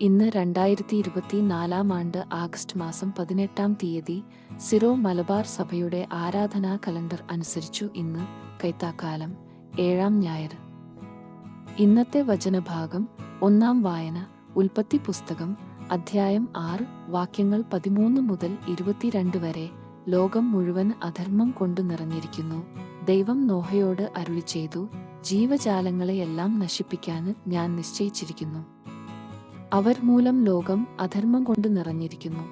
ഇന്ന് രണ്ടായിരത്തി ഇരുപത്തി നാലാം ആണ്ട് ആഗസ്റ്റ് മാസം പതിനെട്ടാം തീയതി സിറോ മലബാർ സഭയുടെ ആരാധനാ കലണ്ടർ അനുസരിച്ചു ഇന്ന് കൈത്താക്കാലം ഏഴാം ഞായർ. ഇന്നത്തെ വചനഭാഗം ഒന്നാം വായന ഉൽപ്പത്തി പുസ്തകം അധ്യായം ആറ് വാക്യങ്ങൾ പതിമൂന്ന് മുതൽ ഇരുപത്തിരണ്ട് വരെ ലോകം മുഴുവൻ അധർമ്മം കൊണ്ടു നിറഞ്ഞിരിക്കുന്നു. ദൈവം നോഹയോട് അരുളി ചെയ്തു ജീവജാലങ്ങളെയെല്ലാം നശിപ്പിക്കാൻ ഞാൻ നിശ്ചയിച്ചിരിക്കുന്നു. അവർ മൂലം ലോകം അധർമ്മം കൊണ്ട് നിറഞ്ഞിരിക്കുന്നു.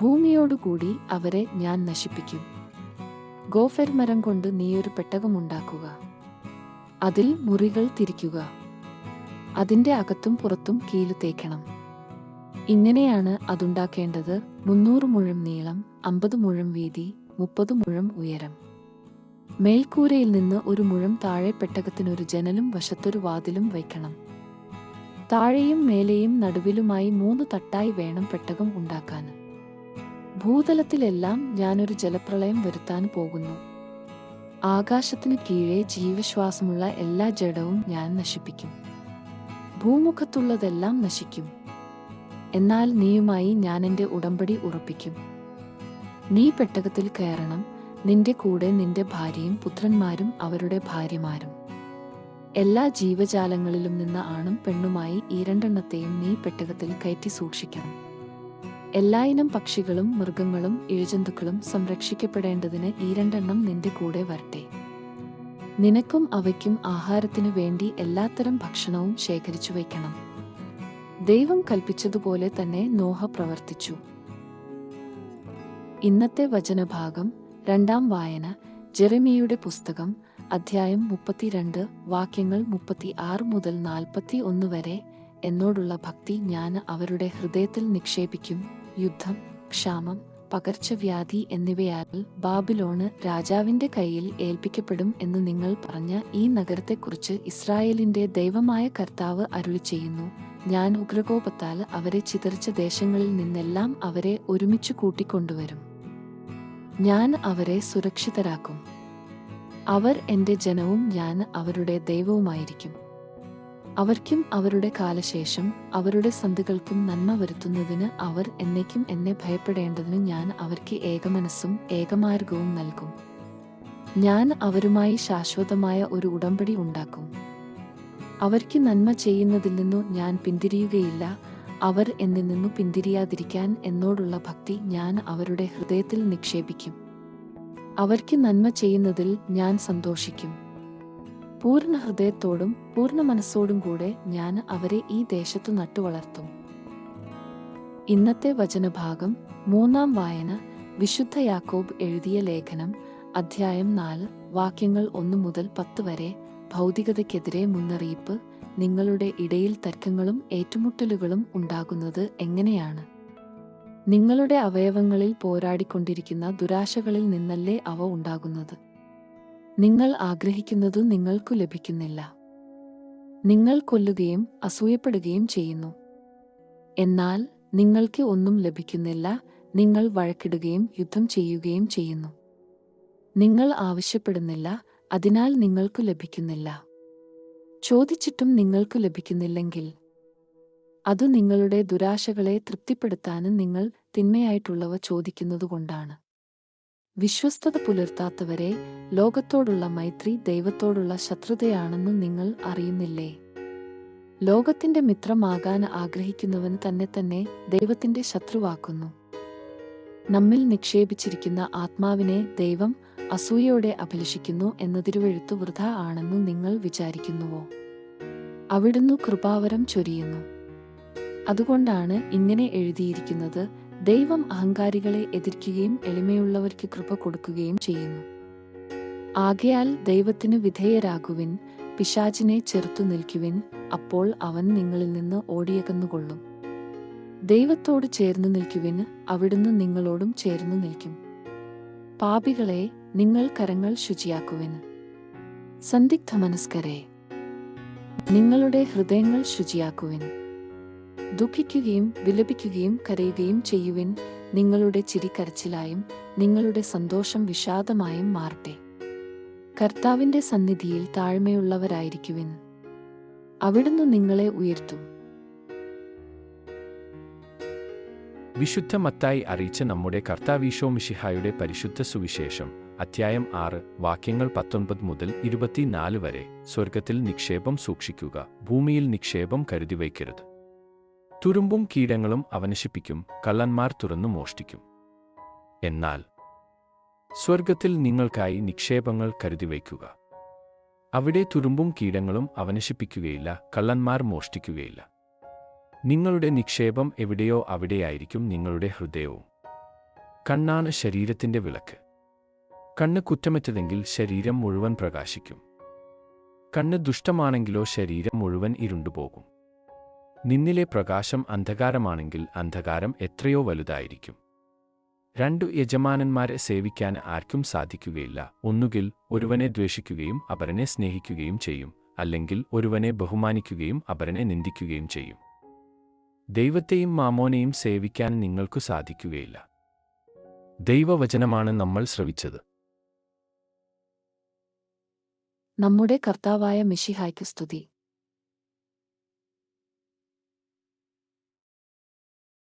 ഭൂമിയോടുകൂടി അവരെ ഞാൻ നശിപ്പിക്കും. ഗോഫർ മരം കൊണ്ട് നീയൊരു പെട്ടകമുണ്ടാക്കുക അതിൽ മുറികൾ തിരിക്കുക. അതിന്റെ അകത്തും പുറത്തും കീലു തേക്കണം. ഇങ്ങനെയാണ് അതുണ്ടാക്കേണ്ടത് മുന്നൂറ് മുഴം നീളം അമ്പത് മുഴം വീതി മുപ്പത് മുഴം ഉയരം. മേൽക്കൂരയിൽ നിന്ന് ഒരു മുഴം താഴെ പെട്ടകത്തിനൊരു ജനലും വശത്തൊരു വാതിലും വയ്ക്കണം. താഴെയും മേലെയും നടുവിലുമായി മൂന്ന് തട്ടായി വേണം പെട്ടകം ഉണ്ടാക്കാൻ. ഭൂതലത്തിലെല്ലാം ഞാനൊരു ജലപ്രളയം വരുത്താൻ പോകുന്നു. ആകാശത്തിന് കീഴേ ജീവശ്വാസമുള്ള എല്ലാ ജഡവും ഞാൻ നശിപ്പിക്കും. ഭൂമുഖത്തുള്ളതെല്ലാം നശിക്കും. എന്നാൽ നീയുമായി ഞാൻ എന്റെ ഉടമ്പടി ഉറപ്പിക്കും. നീ പെട്ടകത്തിൽ കയറണം. നിന്റെ കൂടെ നിന്റെ ഭാര്യയും പുത്രന്മാരും അവരുടെ ഭാര്യമാരും. എല്ലാ ജീവജാലങ്ങളിലും നിന്ന് ആണും പെണ്ണുമായി ഈ രണ്ടെണ്ണത്തെയും നീ പെട്ടകത്തിൽ കയറ്റി സൂക്ഷിക്കണം. എല്ലായിനം പക്ഷികളും മൃഗങ്ങളും ഇഴജന്തുക്കളും സംരക്ഷിക്കപ്പെടേണ്ടതിന് ഈ രണ്ടെണ്ണം നിന്റെ കൂടെ വരട്ടെ. നിനക്കും അവയ്ക്കും ആഹാരത്തിനു വേണ്ടി എല്ലാത്തരം ഭക്ഷണവും ശേഖരിച്ചു വയ്ക്കണം. ദൈവം കൽപ്പിച്ചതുപോലെ തന്നെ നോഹ പ്രവർത്തിച്ചു. ഇന്നത്തെ വചനഭാഗം രണ്ടാം വായന ജെറമിയുടെ പുസ്തകം അധ്യായം മുപ്പത്തിരണ്ട് വാക്യങ്ങൾ മുപ്പത്തി ആറ് മുതൽ നാൽപ്പത്തി ഒന്ന് വരെ എന്നോടുള്ള ഭക്തി ഞാൻ അവരുടെ ഹൃദയത്തിൽ നിക്ഷേപിക്കും. യുദ്ധം ക്ഷാമം പകർച്ചവ്യാധി എന്നിവയാൽ ബാബിലോണ് രാജാവിന്റെ കയ്യിൽ ഏൽപ്പിക്കപ്പെടും എന്ന് നിങ്ങൾ പറഞ്ഞ ഈ നഗരത്തെക്കുറിച്ച് ഇസ്രായേലിന്റെ ദൈവമായ കർത്താവ് അരുളി ചെയ്യുന്നു. ഞാൻ ഉഗ്രകോപത്താൽ അവരെ ചിതറിച്ച ദേശങ്ങളിൽ നിന്നെല്ലാം അവരെ ഒരുമിച്ച് കൂട്ടിക്കൊണ്ടുവരും. ഞാൻ അവരെ സുരക്ഷിതരാക്കും. അവർ എന്റെ ജനവും ഞാൻ അവരുടെ ദൈവവുമായിരിക്കും. അവർക്കും അവരുടെ കാലശേഷം അവരുടെ സന്ധികൾക്കും നന്മ വരുത്തുന്നതിന് അവർ എന്നേക്കും എന്നെ ഭയപ്പെടേണ്ടതിന് ഞാൻ അവർക്ക് ഏകമനസ്സും ഏകമാർഗവും നൽകും. ഞാൻ അവരുമായി ശാശ്വതമായ ഒരു ഉടമ്പടി ഉണ്ടാക്കും. അവർക്ക് നന്മ ചെയ്യുന്നതിൽ നിന്നു ഞാൻ പിന്തിരിയുകയില്ല. അവർ എന്നിൽ നിന്നു പിന്തിരിയാതിരിക്കാൻ എന്നോടുള്ള ഭക്തി ഞാൻ അവരുടെ ഹൃദയത്തിൽ നിക്ഷേപിക്കും. അവർക്ക് നന്മ ചെയ്യുന്നതിൽ ഞാൻ സന്തോഷിക്കും. പൂർണ ഹൃദയത്തോടും പൂർണ മനസ്സോടും കൂടെ ഞാൻ അവരെ ഈ ദേശത്തു നട്ടുവളർത്തും. ഇന്നത്തെ വചനഭാഗം മൂന്നാം വായന വിശുദ്ധ യാക്കോബ് എഴുതിയ ലേഖനം അധ്യായം നാല് വാക്യങ്ങൾ ഒന്ന് മുതൽ പത്ത് വരെ ഭൗതികതയ്ക്കെതിരെ മുന്നറിയിപ്പ് നിങ്ങളുടെ ഇടയിൽ തർക്കങ്ങളും ഏറ്റുമുട്ടലുകളും ഉണ്ടാകുന്നത് എങ്ങനെയാണ്? നിങ്ങളുടെ അവയവങ്ങളിൽ പോരാടിക്കൊണ്ടിരിക്കുന്ന ദുരാശകളിൽ നിന്നല്ലേ അവ ഉണ്ടാകുന്നത്? നിങ്ങൾ ആഗ്രഹിക്കുന്നതു നിങ്ങൾക്കു ലഭിക്കുന്നില്ല. നിങ്ങൾ കൊല്ലുകയും അസൂയപ്പെടുകയും ചെയ്യുന്നു. എന്നാൽ നിങ്ങൾക്ക് ഒന്നും ലഭിക്കുന്നില്ല നിങ്ങൾ വഴക്കിടുകയും യുദ്ധം ചെയ്യുകയും ചെയ്യുന്നു. നിങ്ങൾ ആവശ്യപ്പെടുന്നില്ല അതിനാൽ നിങ്ങൾക്കു ലഭിക്കുന്നില്ല. ചോദിച്ചിട്ടും നിങ്ങൾക്കു ലഭിക്കുന്നില്ലെങ്കിൽ അതു നിങ്ങളുടെ ദുരാശകളെ തൃപ്തിപ്പെടുത്താനും നിങ്ങൾ തിന്മയായിട്ടുള്ളവ ചോദിക്കുന്നതുകൊണ്ടാണ്. വിശ്വസ്തത പുലർത്താത്തവരെ ലോകത്തോടുള്ള മൈത്രി ദൈവത്തോടുള്ള ശത്രുതയാണെന്ന് നിങ്ങൾ അറിയുന്നില്ലേ? ലോകത്തിന്റെ മിത്രമാകാൻ ആഗ്രഹിക്കുന്നവൻ തന്നെ തന്നെ ദൈവത്തിന്റെ ശത്രുവാക്കുന്നു. നമ്മിൽ നിക്ഷേപിച്ചിരിക്കുന്ന ആത്മാവിനെ ദൈവം അസൂയയോടെ അഭിലഷിക്കുന്നു എന്ന തിരുവെഴുത്തു വൃഥ ആണെന്നു നിങ്ങൾ വിചാരിക്കുന്നുവോ? അവിടുന്ന് കൃപാവരം ചൊരിയുന്നു. അതുകൊണ്ടാണ് ഇങ്ങനെ എഴുതിയിരിക്കുന്നത് ദൈവം അഹങ്കാരികളെ എതിർക്കുകയും എളിമയുള്ളവർക്ക് കൃപ കൊടുക്കുകയും ചെയ്യുന്നു. ആകയാൽ ദൈവത്തിന് വിധേയരാകുവിൻ പിശാചിനെ ചെറുത്തു നിൽക്കുവിൻ അപ്പോൾ അവൻ നിങ്ങളിൽ നിന്ന് ഓടിയകന്നുകൊള്ളും. ദൈവത്തോട് ചേർന്നു നിൽക്കുവിൻ അവിടുന്ന് നിങ്ങളോടും ചേർന്നു നിൽക്കും. പാപികളെ നിങ്ങൾ കരങ്ങൾ ശുചിയാക്കുവിന് സന്ദിഗ്ധ മനസ്കരെ നിങ്ങളുടെ ഹൃദയങ്ങൾ ശുചിയാക്കുവിൻ. ദുഃഖിക്കുകയും വിലപിക്കുകയും കരയുകയും ചെയ്യുവിൻ. നിങ്ങളുടെ ചിരി കരച്ചിലായും നിങ്ങളുടെ സന്തോഷം വിഷാദമായും മാറട്ടെ. കർത്താവിന്റെ സന്നിധിയിൽ താഴ്മയുള്ളവരായിരിക്കുവിൻ. അവിടുന്ന് നിങ്ങളെ ഉയർത്തും. വിശുദ്ധ മത്തായി അറിയിച്ച നമ്മുടെ കർത്താവീശോ മിഷിഹായുടെ പരിശുദ്ധ സുവിശേഷം അധ്യായം ആറ് വാക്യങ്ങൾ പത്തൊൻപത് മുതൽ ഇരുപത്തിനാല് വരെ. സ്വർഗത്തിൽ നിക്ഷേപം സൂക്ഷിക്കുക ഭൂമിയിൽ നിക്ഷേപം കരുതി വയ്ക്കരുത് തുരുമ്പും കീടങ്ങളും അവനശിപ്പിക്കും കള്ളന്മാർ തുറന്നു മോഷ്ടിക്കും. എന്നാൽ സ്വർഗത്തിൽ നിങ്ങൾക്കായി നിക്ഷേപങ്ങൾ കരുതി വയ്ക്കുക. അവിടെ തുരുമ്പും കീടങ്ങളും അവനശിപ്പിക്കുകയില്ല കള്ളന്മാർ മോഷ്ടിക്കുകയില്ല. നിങ്ങളുടെ നിക്ഷേപം എവിടെയോ അവിടെയായിരിക്കും നിങ്ങളുടെ ഹൃദയവും. കണ്ണാണ് ശരീരത്തിന്റെ വിളക്ക്. കണ്ണ് കുറ്റമറ്റതെങ്കിൽ ശരീരം മുഴുവൻ പ്രകാശിക്കും. കണ്ണ് ദുഷ്ടമാണെങ്കിലോ ശരീരം മുഴുവൻ ഇരുണ്ടുപോകും. നിന്നിലെ പ്രകാശം അന്ധകാരമാണെങ്കിൽ അന്ധകാരം എത്രയോ വലുതായിരിക്കും. രണ്ടു യജമാനന്മാരെ സേവിക്കാൻ ആർക്കും സാധിക്കുകയില്ല. ഒന്നുകിൽ ഒരുവനെ ദ്വേഷിക്കുകയും അപരനെ സ്നേഹിക്കുകയും ചെയ്യും അല്ലെങ്കിൽ ഒരുവനെ ബഹുമാനിക്കുകയും അപരനെ നിന്ദിക്കുകയും ചെയ്യും. ദൈവത്തെയും മാമോനെയും സേവിക്കാൻ നിങ്ങൾക്കു സാധിക്കുകയില്ല. ദൈവവചനമാണ് നമ്മൾ ശ്രവിച്ചത്. നമ്മുടെ കർത്താവായ മിഷിഹായ്ക്ക് സ്തുതി.